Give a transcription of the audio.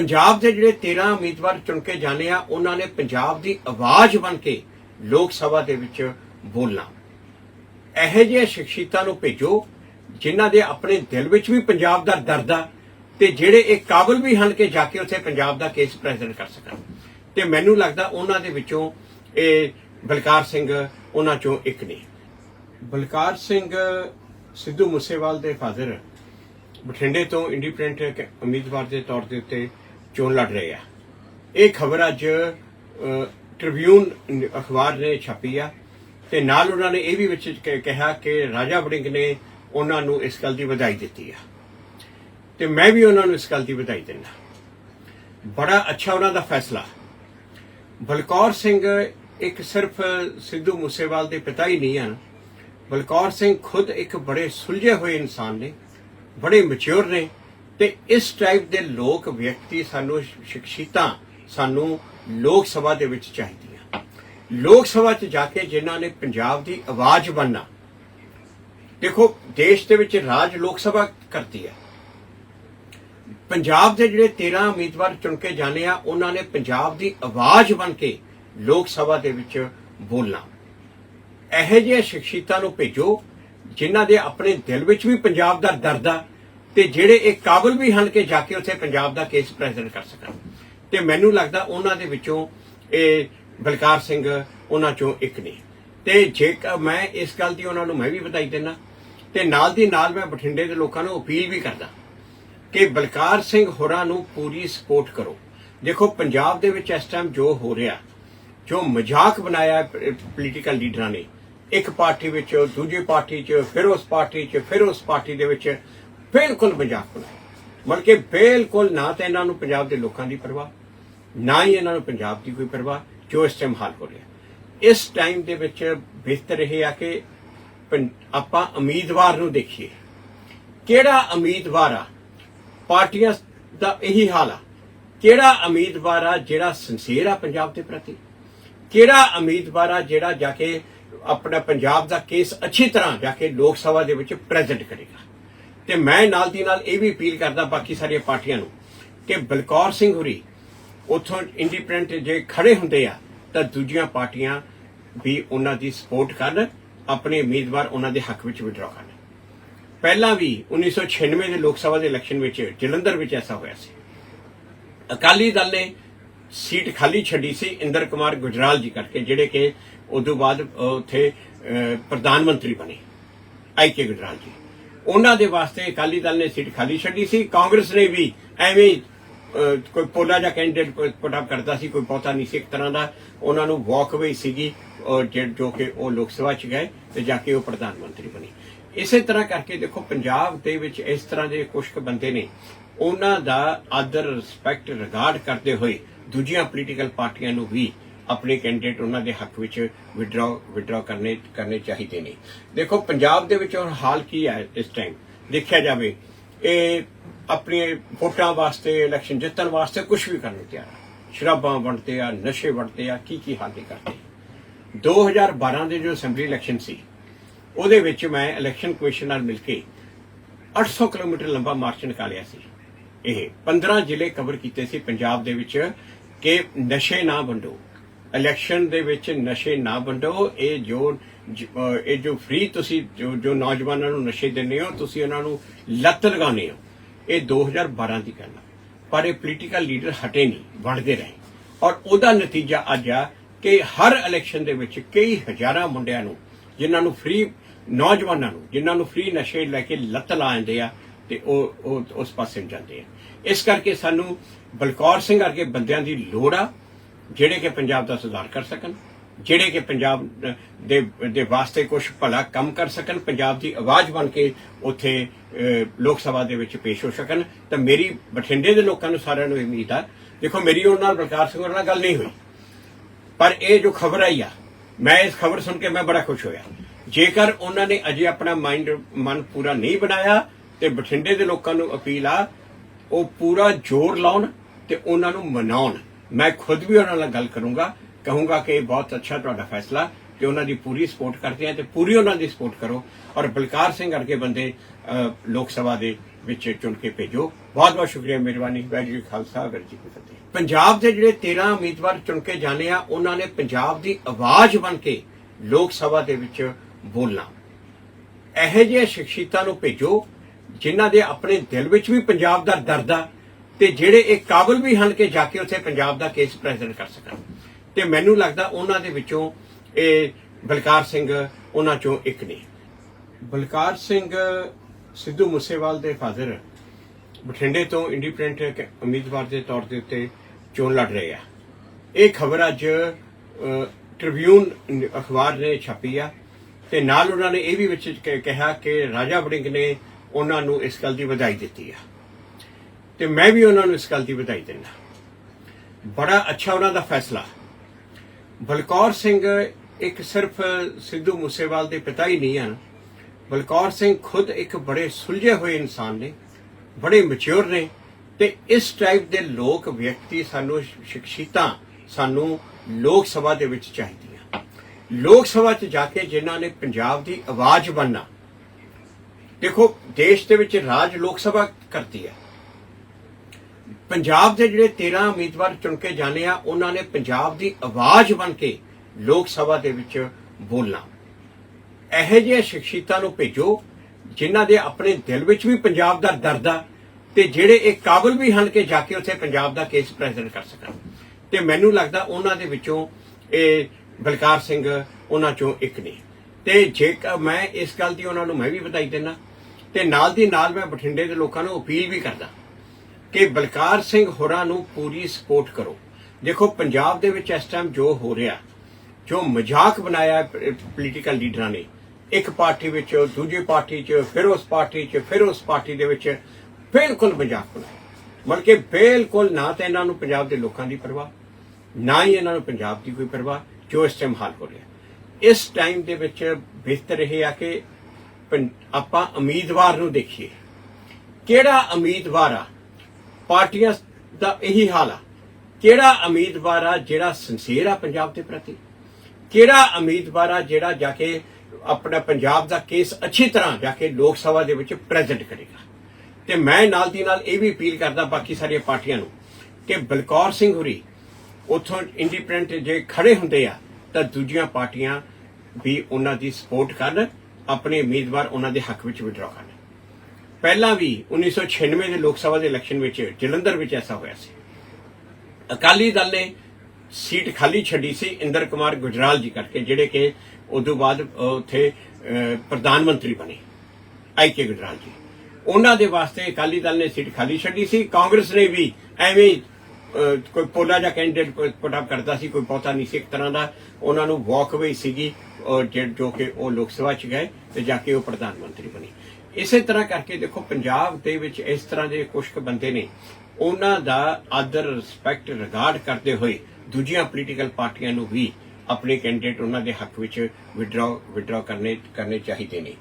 ਪੰਜਾਬ ਦੇ ਜਿਹੜੇ 13 ਉਮੀਦਵਾਰ ਚੁਣ ਕੇ ਜਾਣੇ ਆ, ਉਹਨਾਂ ਨੇ ਪੰਜਾਬ ਦੀ ਆਵਾਜ਼ ਬਣ ਕੇ ਲੋਕ ਸਭਾ ਦੇ ਵਿੱਚ ਬੋਲਣਾ। ਇਹੋ ਜਿਹੇ ਸ਼ਖਸੀਅਤਾਂ ਨੂੰ ਭੇਜੋ, ਜਿਨ੍ਹਾਂ ਦੇ ਆਪਣੇ ਦਿਲ ਵਿੱਚ ਵੀ ਪੰਜਾਬ ਦਾ ਦਰਦ ਆ ਤੇ ਜਿਹੜੇ ਇਹ ਕਾਬਲ ਵੀ ਹਨ ਕਿ ਜਾ ਕੇ ਉੱਥੇ ਪੰਜਾਬ ਦਾ ਕੇਸ ਪ੍ਰੈਜ਼ੈਂਟ ਕਰ ਸਕਣ। ਤੇ ਮੈਨੂੰ ਲੱਗਦਾ ਉਹਨਾਂ ਦੇ ਵਿੱਚੋਂ ਇਹ ਬਲਕਾਰ ਸਿੰਘ ਉਹਨਾਂ ਚੋਂ ਇੱਕ ਨੇ। ਬਲਕਾਰ ਸਿੰਘ ਸਿੱਧੂ ਮੂਸੇਵਾਲ ਦੇ ਫਾਦਰ, ਬਠਿੰਡੇ ਤੋਂ ਇੰਡੀਪੈਂਡੈਂਟ ਉਮੀਦਵਾਰ ਦੇ ਤੌਰ ਦੇ ਉੱਤੇ ਚੋਣ ਲੜ ਰਹੇ ਆ। ਇਹ ਖਬਰ ਅੱਜ ਟ੍ਰਿਬਿਊਨ ਅਖਬਾਰ ਨੇ ਛਾਪੀ ਆ ਤੇ ਨਾਲ ਉਹਨਾਂ ਨੇ ਇਹ ਵੀ ਵਿੱਚ ਕਿਹਾ ਕਿ ਰਾਜਾ ਵੜਿੰਗ ਨੇ ਉਹਨਾਂ ਨੂੰ ਇਸ ਗੱਲ ਦੀ ਵਧਾਈ ਦਿੱਤੀ ਆ। ਤੇ ਮੈਂ ਵੀ ਉਹਨਾਂ ਨੂੰ ਇਸ ਗੱਲ ਦੀ ਵਧਾਈ ਦਿੰਦਾ। ਬੜਾ ਅੱਛਾ ਉਹਨਾਂ ਦਾ ਫੈਸਲਾ। ਬਲਕੌਰ ਸਿੰਘ ਇੱਕ ਸਿਰਫ ਸਿੱਧੂ ਮੂਸੇਵਾਲ ਦੇ ਪਿਤਾ ਹੀ ਨਹੀਂ ਹਨ। ਬਲਕੌਰ ਸਿੰਘ ਖੁਦ ਇੱਕ ਬੜੇ ਸੁਲਝੇ ਹੋਏ ਇਨਸਾਨ ਨੇ, ਬੜੇ ਮੈਚੁਰ ਨੇ। ਤੇ ਇਸ ਟਾਈਪ ਦੇ ਲੋਕ ਵਿਅਕਤੀ ਸਾਨੂੰ ਸ਼ਖਸੀਅਤਾਂ ਸਾਨੂੰ ਲੋਕ ਸਭਾ ਦੇ ਵਿੱਚ ਚਾਹੀਦੀਆਂ। ਲੋਕ ਸਭਾ 'ਚ ਜਾ ਕੇ ਜਿਨ੍ਹਾਂ ਨੇ ਪੰਜਾਬ ਦੀ ਆਵਾਜ਼ ਬਣਨਾ, ਦੇਖੋ ਦੇਸ਼ ਦੇ ਵਿੱਚ ਰਾਜ ਲੋਕ ਸਭਾ ਕਰਦੀ ਹੈ। ਪੰਜਾਬ ਦੇ ਜਿਹੜੇ 13 ਉਮੀਦਵਾਰ ਚੁਣ ਕੇ ਜਾਣੇ ਆ, ਉਹਨਾਂ ਨੇ ਪੰਜਾਬ ਦੀ ਆਵਾਜ਼ ਬਣ ਕੇ ਲੋਕ ਸਭਾ ਦੇ ਵਿੱਚ ਬੋਲਣਾ। ਇਹੋ ਜਿਹੇ ਸ਼ਖਸੀਅਤਾਂ ਨੂੰ ਭੇਜੋ, ਜਿਨ੍ਹਾਂ ਦੇ ਆਪਣੇ ਦਿਲ ਵਿੱਚ ਵੀ ਪੰਜਾਬ ਦਾ ਦਰਦ ਆ ਤੇ ਜਿਹੜੇ ਇਹ ਕਾਬਲ ਵੀ ਹਨ ਕਿ ਜਾ ਕੇ ਉੱਥੇ ਪੰਜਾਬ ਦਾ ਕੇਸ ਪ੍ਰੈਜ਼ੈਂਟ ਕਰ ਸਕਣ। ਤੇ ਮੈਨੂੰ ਲੱਗਦਾ ਉਹਨਾਂ ਦੇ ਵਿੱਚੋਂ ਇਹ ਬਲਕਾਰ ਸਿੰਘ ਉਹਨਾਂ ਚੋਂ ਇੱਕ ਨੇ। ਤੇ ਜੇ ਮੈਂ ਇਸ ਗੱਲ ਦੀ ਉਹਨਾਂ ਨੂੰ ਮੈਂ ਵੀ ਵਧਾਈ ਦਿੰਦਾ ਤੇ ਨਾਲ ਦੀ ਨਾਲ ਮੈਂ ਬਠਿੰਡੇ ਦੇ ਲੋਕਾਂ ਨੂੰ ਅਪੀਲ ਵੀ ਕਰਦਾ ਕਿ ਬਲਕਾਰ ਸਿੰਘ ਹੋਰਾਂ ਨੂੰ ਪੂਰੀ ਸਪੋਰਟ ਕਰੋ। ਦੇਖੋ, ਪੰਜਾਬ ਦੇ ਵਿੱਚ ਇਸ ਟਾਈਮ ਜੋ ਹੋ ਰਿਹਾ, ਜੋ ਮਜ਼ਾਕ ਬਣਾਇਆ ਪੋਲੀਟੀਕਲ ਲੀਡਰਾਂ ਨੇ, ਇੱਕ ਪਾਰਟੀ ਵਿੱਚ ਦੂਜੀ ਪਾਰਟੀ 'ਚ, ਫਿਰ ਉਸ ਪਾਰਟੀ 'ਚ, ਫਿਰ ਉਸ ਪਾਰਟੀ ਦੇ ਵਿੱਚ ਬਿਲਕੁਲ ਮਜ਼ਾਕ ਬਣਾਇਆ ਮਤਲਬ ਕਿ ਬਿਲਕੁਲ ਨਾ ਤਾਂ ਇਹਨਾਂ ਨੂੰ ਪੰਜਾਬ ਦੇ ਲੋਕਾਂ ਦੀ ਪਰਵਾਹ, ਨਾ ਹੀ ਇਹਨਾਂ ਨੂੰ ਪੰਜਾਬ ਦੀ ਕੋਈ ਪਰਵਾਹ, ਜੋ ਇਸ ਟਾਈਮ ਹਾਲ ਹੋ ਰਿਹਾ। ਇਸ ਟਾਈਮ ਦੇ ਵਿੱਚ ਬਿਹਤਰ ਇਹ ਆ ਕਿ ਆਪਾਂ ਉਮੀਦਵਾਰ ਨੂੰ ਦੇਖੀਏ। ਕਿਹੜਾ ਉਮੀਦਵਾਰ ਆ? ਪਾਰਟੀਆਂ ਦਾ ਇਹੀ ਹਾਲ ਆ। ਕਿਹੜਾ ਉਮੀਦਵਾਰ ਆ ਜਿਹੜਾ ਸਿੰਸੀਅਰ ਆ ਪੰਜਾਬ ਦੇ ਪ੍ਰਤੀ? ਕਿਹੜਾ ਉਮੀਦਵਾਰ ਆ ਜਿਹੜਾ ਜਾ ਕੇ ਆਪਣਾ ਪੰਜਾਬ ਦਾ ਕੇਸ ਅੱਛੀ ਤਰ੍ਹਾਂ ਜਾ ਕੇ ਲੋਕ ਸਭਾ ਦੇ ਵਿੱਚ ਪ੍ਰੈਜ਼ੈਂਟ ਕਰੇਗਾ? ਤੇ ਮੈਂ ਨਾਲ ਦੀ ਨਾਲ ਇਹ ਵੀ ਅਪੀਲ ਕਰਦਾ ਬਾਕੀ ਸਾਰੀਆਂ ਪਾਰਟੀਆਂ ਨੂੰ ਕਿ ਬਲਕੌਰ ਸਿੰਘ ਹੁਰੀ ਉਥੋਂ ਇੰਡੀਪੈਂਡੈਂਟ ਜੇ ਖੜੇ ਹੁੰਦੇ ਆ ਤਾਂ ਦੂਜੀਆਂ ਪਾਰਟੀਆਂ ਵੀ ਉਹਨਾਂ ਦੀ ਸਪੋਰਟ ਕਰਨ ਆਪਣੇ ਉਮੀਦਵਾਰ ਉਹਨਾਂ ਦੇ ਹੱਕ ਵਿੱਚ ਵਿਡਰਾ ਕਰਨ। ਪਹਿਲਾਂ ਵੀ 1996 ਦੇ ਲੋਕ ਸਭਾ ਦੇ ਇਲੈਕਸ਼ਨ ਵਿੱਚ ਜਲੰਧਰ ਵਿੱਚ ਐਸਾ ਹੋਇਆ ਸੀ। ਅਕਾਲੀ ਦਲ ਨੇ ਸੀਟ ਖਾਲੀ ਛੱਡੀ ਸੀ ਇੰਦਰ ਕੁਮਾਰ ਗੁਜਰਾਲ ਜੀ ਕਰਕੇ ਜਿਹੜੇ ਕਿ ਉਦੋਂ ਬਾਅਦ ਅਹ, ਉੱਥੇ ਪ੍ਰਧਾਨ ਮੰਤਰੀ ਬਣੇ ਆਈ ਕੇ ਗੁਜਰਾਲ ਜੀ। ਉਹਨਾਂ ਦੇ ਵਾਸਤੇ ਅਕਾਲੀ ਦਲ ਨੇ ਸੀਟ ਖਾਲੀ ਛੱਡੀ ਸੀ। ਕਾਂਗਰਸ ਨੇ ਵੀ ਐਵੇਂ ਕੋਈ ਪੋਲਾ ਜਾਂ ਕੈਂਡੀਡੇਟ ਪੁੱਟ ਅਪ ਕਰਦਾ ਸੀ, ਕੋਈ ਬਹੁਤਾ ਨਹੀਂ ਸੀ ਇੱਕ ਤਰ੍ਹਾਂ ਦਾ। ਉਹਨਾਂ ਨੂੰ ਵਾਕਵੇ ਸੀਗੀ ਜੋ ਕਿ ਉਹ ਲੋਕ ਸਭਾ ਚ ਗਏ ਤੇ ਜਾ ਕੇ ਉਹ ਪ੍ਰਧਾਨ ਮੰਤਰੀ ਬਣੇ। ਇਸੇ ਤਰ੍ਹਾਂ ਕਰਕੇ ਦੇਖੋ, ਪੰਜਾਬ ਦੇ ਵਿੱਚ ਇਸ ਤਰ੍ਹਾਂ ਦੇ ਕੁਝ ਕੁ ਬੰਦੇ ਨੇ। ਉਹਨਾਂ ਦਾ ਆਦਰ ਰਿਸਪੈਕਟ ਰਿਗਾਰਡ ਕਰਦੇ ਹੋਏ ਦੂਜੀਆਂ ਪੋਲੀਟੀਕਲ ਪਾਰਟੀਆਂ ਨੂੰ ਵੀ ਆਪਣੇ ਕੈਂਡੀਡੇਟ ਉਹਨਾਂ ਦੇ ਹੱਕ ਵਿੱਚ ਵਿਡਰਾ ਵਿਡਰਾ ਕਰਨੇ ਕਰਨੇ ਚਾਹੀਦੇ ਨੇ। ਦੇਖੋ, ਪੰਜਾਬ ਦੇ ਵਿੱਚ ਹੁਣ ਹਾਲ ਕੀ ਹੈ ਇਸ ਟਾਈਮ ਦੇਖਿਆ ਜਾਵੇ, ਇਹ ਆਪਣੀ ਵੋਟਾਂ ਵਾਸਤੇ ਇਲੈਕਸ਼ਨ ਜਿੱਤਣ ਵਾਸਤੇ ਕੁਝ ਵੀ ਕਰਨ ਨੂੰ ਤਿਆਰ ਸ਼ਰਾਬਾਂ ਵੰਡਦੇ ਆ, ਨਸ਼ੇ ਵੰਡਦੇ ਆ, ਕੀ ਕੀ ਹਾਲ ਨਹੀਂ ਕਰਦੇ। 2012 ਦੇ ਜੋ ਅਸੈਂਬਲੀ ਇਲੈਕਸ਼ਨ ਸੀ, ਉਹਦੇ ਵਿੱਚ ਮੈਂ ਇਲੈਕਸ਼ਨ ਕਮਿਸ਼ਨ ਨਾਲ ਮਿਲ ਕੇ 800 ਕਿਲੋਮੀਟਰ ਲੰਬਾ ਮਾਰਚ ਨਿਕਾਲਿਆ ਸੀ। ਇਹ 15 ਜ਼ਿਲ੍ਹੇ ਕਵਰ ਕੀਤੇ ਸੀ ਪੰਜਾਬ ਦੇ ਵਿੱਚ ਕਿ ਨਸ਼ੇ ਨਾ ਵੰਡੋ। ਇਲੈਕਸ਼ਨ ਦੇ ਵਿੱਚ ਨਸ਼ੇ ਨਾ ਵੰਡੋ। ਇਹ ਜੋ ਇਹ ਜੋ ਫ੍ਰੀ ਤੁਸੀਂ ਜੋ ਜੋ ਨੌਜਵਾਨਾਂ ਨੂੰ ਨਸ਼ੇ ਦਿੰਦੇ ਹੋ, ਤੁਸੀਂ ਉਹਨਾਂ ਨੂੰ ਲੱਤ ਲਗਾਉਂਦੇ ਹੋ। ਇਹ 2012 ਦੀ ਗੱਲ ਆ। ਪਰ ਇਹ ਪੋਲੀਟੀਕਲ ਲੀਡਰ ਹਟੇ ਨਹੀਂ, ਵੰਡਦੇ ਰਹੇ। ਔਰ ਉਹਦਾ ਨਤੀਜਾ ਅੱਜ ਆ ਕਿ ਹਰ ਇਲੈਕਸ਼ਨ ਦੇ ਵਿੱਚ ਕਈ ਹਜ਼ਾਰਾਂ ਮੁੰਡਿਆਂ ਨੂੰ, ਜਿਨ੍ਹਾਂ ਨੂੰ ਫ੍ਰੀ ਨੌਜਵਾਨਾਂ ਨੂੰ, ਜਿਨ੍ਹਾਂ ਨੂੰ ਫ੍ਰੀ ਨਸ਼ੇ ਲੈ ਕੇ ਲੱਤ ਲਾ ਜਾਂਦੇ ਆ, ਤੇ ਉਹ ਉਹ ਉਸ ਪਾਸੇ ਨੂੰ ਜਾਂਦੇ ਆ। ਇਸ ਕਰਕੇ ਸਾਨੂੰ ਬਲਕੌਰ ਸਿੰਘ ਵਰਗੇ ਬੰਦਿਆਂ ਦੀ ਲੋੜ ਆ। ਜਿਹੜੇ ਕਿ ਪੰਜਾਬ ਦਾ ਸੁਧਾਰ ਕਰ ਸਕਣ, ਜਿਹੜੇ ਕਿ ਪੰਜਾਬ ਦੇ ਦੇ ਵਾਸਤੇ ਕੁਝ ਭਲਾ ਕੰਮ ਕਰ ਸਕਣ, ਪੰਜਾਬ ਦੀ ਆਵਾਜ਼ ਬਣ ਕੇ ਉੱਥੇ ਲੋਕ ਸਭਾ ਦੇ ਵਿੱਚ ਪੇਸ਼ ਹੋ ਸਕਣ, ਤਾਂ ਮੇਰੀ ਬਠਿੰਡੇ ਦੇ ਲੋਕਾਂ ਨੂੰ ਸਾਰਿਆਂ ਨੂੰ ਉਮੀਦ ਆ, ਦੇਖੋ ਮੇਰੀ ਉਹਨਾਂ ਨਾਲ ਬਲਕਾਰ ਸਿੰਘ ਹੋਰਾਂ ਨਾਲ ਗੱਲ ਨਹੀਂ ਹੋਈ, ਪਰ ਇਹ ਜੋ ਖਬਰ ਆਈ ਆ, ਮੈਂ ਇਸ ਖਬਰ ਸੁਣ ਕੇ ਮੈਂ ਬੜਾ ਖੁਸ਼ ਹੋਇਆ। ਜੇਕਰ ਉਹਨਾਂ ਨੇ ਅਜੇ ਆਪਣਾ ਮਾਈਂਡ, ਮਨ ਪੂਰਾ ਨਹੀਂ ਬਣਾਇਆ, ਤੇ ਬਠਿੰਡੇ ਦੇ ਲੋਕਾਂ ਨੂੰ ਅਪੀਲ ਆ, ਉਹ ਪੂਰਾ ਜ਼ੋਰ ਲਾਉਣ ਤੇ ਉਹਨਾਂ ਨੂੰ ਮਨਾਉਣ। ਮੈਂ ਖੁਦ ਵੀ ਉਹਨਾਂ ਨਾਲ ਗੱਲ ਕਰੂੰਗਾ, ਕਹੂੰਗਾ ਕਿ ਇਹ ਬਹੁਤ ਅੱਛਾ ਤੁਹਾਡਾ ਫੈਸਲਾ ਕਿ ਉਹਨਾਂ ਦੀ ਪੂਰੀ ਸਪੋਰਟ ਕਰਦੇ ਆ ਤੇ ਪੂਰੀ ਉਹਨਾਂ ਦੀ ਸਪੋਰਟ ਕਰੋ ਔਰ ਬਲਕਾਰ ਸਿੰਘ ਵਰਗੇ ਬੰਦੇ ਲੋਕ ਸਭਾ ਦੇ ਵਿੱਚ ਚੁਣ ਕੇ ਭੇਜੋ। ਬਹੁਤ ਬਹੁਤ ਸ਼ੁਕਰੀਆ ਮਿਹਰਬਾਨੀ, ਵਾਹਿਗੁਰੂ ਖਾਲਸਾ, ਵਾਹਿਗੁਰੂ ਜੀ ਫਤਿਹ। ਪੰਜਾਬ ਦੇ ਜਿਹੜੇ 13 ਉਮੀਦਵਾਰ ਚੁਣ ਕੇ ਜਾਣੇ ਆ, ਉਹਨਾਂ ਨੇ ਪੰਜਾਬ ਦੀ ਆਵਾਜ਼ ਬਣ ਕੇ ਲੋਕ ਸਭਾ ਦੇ ਵਿੱਚ ਬੋਲਣਾ। ਇਹੋ ਜਿਹੇ ਸ਼ਖਸੀਅਤਾਂ ਨੂੰ ਭੇਜੋ, ਜਿਨ੍ਹਾਂ ਦੇ ਆਪਣੇ ਦਿਲ ਵਿੱਚ ਵੀ ਪੰਜਾਬ ਦਾ ਦਰਦ ਆ ਤੇ ਜਿਹੜੇ ਇਹ ਕਾਬਲ ਵੀ ਹਨ ਕਿ ਜਾ ਕੇ ਉੱਥੇ ਪੰਜਾਬ ਦਾ ਕੇਸ ਪ੍ਰੈਜ਼ੈਂਟ ਕਰ ਸਕਣ। ਤੇ ਮੈਨੂੰ ਲੱਗਦਾ ਉਹਨਾਂ ਦੇ ਵਿੱਚੋਂ ਇਹ ਬਲਕਾਰ ਸਿੰਘ ਉਹਨਾਂ ਚੋਂ ਇੱਕ ਨੇ। ਬਲਕਾਰ ਸਿੰਘ ਸਿੱਧੂ ਮੂਸੇਵਾਲ ਦੇ ਫਾਦਰ ਬਠਿੰਡੇ ਤੋਂ ਇੰਡੀਪੈਂਡੈਂਟ ਉਮੀਦਵਾਰ ਦੇ ਤੌਰ ਤੇ ਉੱਤੇ ਚੋਣ ਲੜ ਰਹੇ ਆ। ਇਹ ਖਬਰ ਅੱਜ ਟ੍ਰਿਬਿਊਨ ਅਖਬਾਰ ਨੇ ਛਾਪੀ ਆ ਤੇ ਨਾਲ ਉਹਨਾਂ ਨੇ ਇਹ ਵੀ ਵਿੱਚ ਕਿਹਾ ਕਿ ਰਾਜਾ ਵੜਿੰਗ ਨੇ ਉਹਨਾਂ ਨੂੰ ਇਸ ਗੱਲ ਦੀ ਵਧਾਈ ਦਿੱਤੀ ਆ। ਤੇ ਮੈਂ ਵੀ ਉਹਨਾਂ ਨੂੰ ਇਸ ਗੱਲ ਦੀ ਵਧਾਈ ਦਿੰਦਾ। ਬੜਾ ਅੱਛਾ ਉਹਨਾਂ ਦਾ ਫੈਸਲਾ। ਬਲਕੌਰ ਸਿੰਘ ਇੱਕ ਸਿਰਫ ਸਿੱਧੂ ਮੂਸੇਵਾਲ ਦੇ ਪਿਤਾ ਹੀ ਨਹੀਂ ਹਨ। ਬਲਕੌਰ ਸਿੰਘ ਖੁਦ ਇੱਕ ਬੜੇ ਸੁਲਝੇ ਹੋਏ ਇਨਸਾਨ ਨੇ, ਬੜੇ ਮੈਚੁਰ ਨੇ ਤੇ ਇਸ ਟਾਈਪ ਦੇ ਲੋਕ ਵਿਅਕਤੀ ਸਾਨੂੰ ਸ਼ਖਸੀਤਾਂ ਸਾਨੂੰ ਲੋਕ ਸਭਾ ਦੇ ਵਿੱਚ ਚਾਹੀਦੀਆਂ। ਲੋਕ ਸਭਾ 'ਚ ਜਾ ਕੇ ਜਿਨ੍ਹਾਂ ਨੇ ਪੰਜਾਬ ਦੀ ਆਵਾਜ਼ ਬਣਨਾ। ਦੇਖੋ, ਦੇਸ਼ ਦੇ ਵਿੱਚ ਰਾਜ ਲੋਕ ਸਭਾ ਕਰਦੀ ਹੈ। ਪੰਜਾਬ ਦੇ ਜਿਹੜੇ 13 ਉਮੀਦਵਾਰ ਚੁਣ ਕੇ ਜਾਣੇ ਆ, ਉਹਨਾਂ ਨੇ ਪੰਜਾਬ ਦੀ ਆਵਾਜ਼ ਬਣ ਕੇ ਲੋਕ ਸਭਾ ਦੇ ਵਿੱਚ ਬੋਲਣਾ। ਇਹੋ ਜਿਹੇ ਸ਼ਖਸੀਅਤਾਂ ਨੂੰ ਭੇਜੋ, ਜਿਨ੍ਹਾਂ ਦੇ ਆਪਣੇ ਦਿਲ ਵਿੱਚ ਵੀ ਪੰਜਾਬ ਦਾ ਦਰਦ ਆ ਤੇ ਜਿਹੜੇ ਇਹ ਕਾਬਲ ਵੀ ਹਨ ਕਿ ਜਾ ਕੇ ਉੱਥੇ ਪੰਜਾਬ ਦਾ ਕੇਸ ਪ੍ਰੈਜ਼ੈਂਟ ਕਰ ਸਕਣ। ਤੇ ਮੈਨੂੰ ਲੱਗਦਾ ਉਹਨਾਂ ਦੇ ਵਿੱਚੋਂ ਇਹ ਬਲਕਾਰ ਸਿੰਘ ਉਹਨਾਂ ਚੋਂ ਇੱਕ ਨੇ। ਤੇ ਜੇ ਮੈਂ ਇਸ ਗੱਲ ਦੀ ਉਹਨਾਂ ਨੂੰ ਮੈਂ ਵੀ ਵਧਾਈ ਦਿੰਦਾ ਤੇ ਨਾਲ ਦੀ ਨਾਲ ਮੈਂ ਬਠਿੰਡੇ ਦੇ ਲੋਕਾਂ ਨੂੰ ਅਪੀਲ ਵੀ ਕਰਦਾ ਕਿ ਬਲਕਾਰ ਸਿੰਘ ਹੋਰਾਂ ਨੂੰ ਪੂਰੀ ਸਪੋਰਟ ਕਰੋ। ਦੇਖੋ, ਪੰਜਾਬ ਦੇ ਵਿੱਚ ਇਸ ਟਾਈਮ ਜੋ ਹੋ ਰਿਹਾ, ਜੋ ਮਜ਼ਾਕ ਬਣਾਇਆ ਪੋਲੀਟੀਕਲ ਲੀਡਰਾਂ ਨੇ, ਇੱਕ ਪਾਰਟੀ ਵਿੱਚ, ਦੂਜੀ ਪਾਰਟੀ 'ਚ, ਫਿਰ ਉਸ ਪਾਰਟੀ 'ਚ, ਫਿਰ ਉਸ ਪਾਰਟੀ ਦੇ ਵਿੱਚ ਬਿਲਕੁਲ ਮਜ਼ਾਕ ਬਣਾਇਆ। ਬਲਕਿ ਬਿਲਕੁਲ ਨਾ ਤਾਂ ਇਹਨਾਂ ਨੂੰ ਪੰਜਾਬ ਦੇ ਲੋਕਾਂ ਦੀ ਪਰਵਾਹ, ਨਾ ਹੀ ਇਹਨਾਂ ਨੂੰ ਪੰਜਾਬ ਦੀ ਕੋਈ ਪਰਵਾਹ, ਜੋ ਇਸ ਟਾਈਮ ਹਾਲ ਹੋ ਰਿਹਾ। ਇਸ ਟਾਈਮ ਦੇ ਵਿੱਚ ਬਿਹਤਰ ਇਹ ਆ ਕਿ ਆਪਾਂ ਉਮੀਦਵਾਰ ਨੂੰ ਦੇਖੀਏ। ਕਿਹੜਾ ਉਮੀਦਵਾਰ ਆ? ਪਾਰਟੀਆਂ ਦਾ ਇਹੀ ਹਾਲ ਆ। ਕਿਹੜਾ ਉਮੀਦਵਾਰ ਆ ਜਿਹੜਾ ਸਿੰਸੀਅਰ ਆ ਪੰਜਾਬ ਦੇ ਪ੍ਰਤੀ? ਕਿਹੜਾ ਉਮੀਦਵਾਰ ਆ ਜਿਹੜਾ ਜਾ ਕੇ ਆਪਣਾ ਪੰਜਾਬ ਦਾ ਕੇਸ ਅੱਛੀ ਤਰ੍ਹਾਂ ਜਾ ਕੇ ਲੋਕ ਸਭਾ ਦੇ ਵਿੱਚ ਪ੍ਰੈਜ਼ੈਂਟ ਕਰੇਗਾ? ਤੇ ਮੈਂ ਨਾਲ ਦੀ ਨਾਲ ਇਹ ਵੀ ਅਪੀਲ ਕਰਦਾ ਬਾਕੀ ਸਾਰੀਆਂ ਪਾਰਟੀਆਂ ਨੂੰ ਕਿ ਬਲਕੌਰ ਸਿੰਘ ਹੁਰੀ ਉਥੋਂ ਇੰਡੀਪੈਂਡੈਂਟ ਜੇ ਖੜੇ ਹੁੰਦੇ ਆ, ਤਾਂ ਦੂਜੀਆਂ ਪਾਰਟੀਆਂ ਵੀ ਉਹਨਾਂ ਦੀ ਸਪੋਰਟ ਕਰਨ, ਆਪਣੇ ਉਮੀਦਵਾਰ ਉਹਨਾਂ ਦੇ ਹੱਕ ਵਿੱਚ ਵਿਡਰਾ ਕਰਨ। ਪਹਿਲਾਂ ਵੀ 1996 ਦੇ ਲੋਕ ਸਭਾ ਦੇ ਇਲੈਕਸ਼ਨ ਵਿੱਚ ਜਲੰਧਰ ਵਿੱਚ ਐਸਾ ਹੋਇਆ ਸੀ। ਅਕਾਲੀ ਦਲ ਨੇ ਸੀਟ ਖਾਲੀ ਛੱਡੀ ਸੀ ਇੰਦਰ ਕੁਮਾਰ ਗੁਜਰਾਲ ਜੀ ਕਰਕੇ, ਜਿਹੜੇ ਕਿ ਉਦੋਂ ਬਾਅਦ ਉੱਥੇ ਪ੍ਰਧਾਨ ਮੰਤਰੀ ਬਣੇ, ਆਈ ਕੇ ਗੁਜਰਾਲ ਜੀ। ਉਹਨਾਂ ਦੇ ਵਾਸਤੇ ਅਕਾਲੀ ਦਲ ਨੇ ਸੀਟ ਖਾਲੀ ਛੱਡੀ ਸੀ। ਕਾਂਗਰਸ ਨੇ ਵੀ ਐਵੇਂ ਕੋਈ ਪੋਲਾ ਜਾਂ ਕੈਂਡੀਡੇਟ ਪੁੱਟ ਅਪ ਕਰਦਾ ਸੀ, ਕੋਈ ਬਹੁਤਾ ਨਹੀਂ ਸੀ ਇੱਕ ਤਰ੍ਹਾਂ ਦਾ। ਉਹਨਾਂ ਨੂੰ ਵਾਕਵੇ ਸੀਗੀ ਜੋ ਕਿ ਉਹ ਲੋਕ ਸਭਾ ਚ ਗਏ ਤੇ ਜਾ ਕੇ ਉਹ ਪ੍ਰਧਾਨ ਮੰਤਰੀ ਬਣੇ। ਇਸੇ ਤਰ੍ਹਾਂ ਕਰਕੇ ਦੇਖੋ, ਪੰਜਾਬ ਦੇ ਵਿੱਚ ਇਸ ਤਰ੍ਹਾਂ ਦੇ ਕੁਝ ਕੁ ਬੰਦੇ ਨੇ। ਉਹਨਾਂ ਦਾ ਆਦਰ ਰਿਸਪੈਕਟ ਰਿਗਾਰਡ ਕਰਦੇ ਹੋਏ ਦੂਜੀਆਂ ਪੋਲੀਟੀਕਲ ਪਾਰਟੀਆਂ ਨੂੰ ਵੀ ਆਪਣੇ ਕੈਂਡੀਡੇਟ ਉਹਨਾਂ ਦੇ ਹੱਕ ਵਿੱਚ ਵਿਡਰਾ ਵਿਡਰਾ ਕਰਨੇ ਕਰਨੇ ਚਾਹੀਦੇ ਨੇ।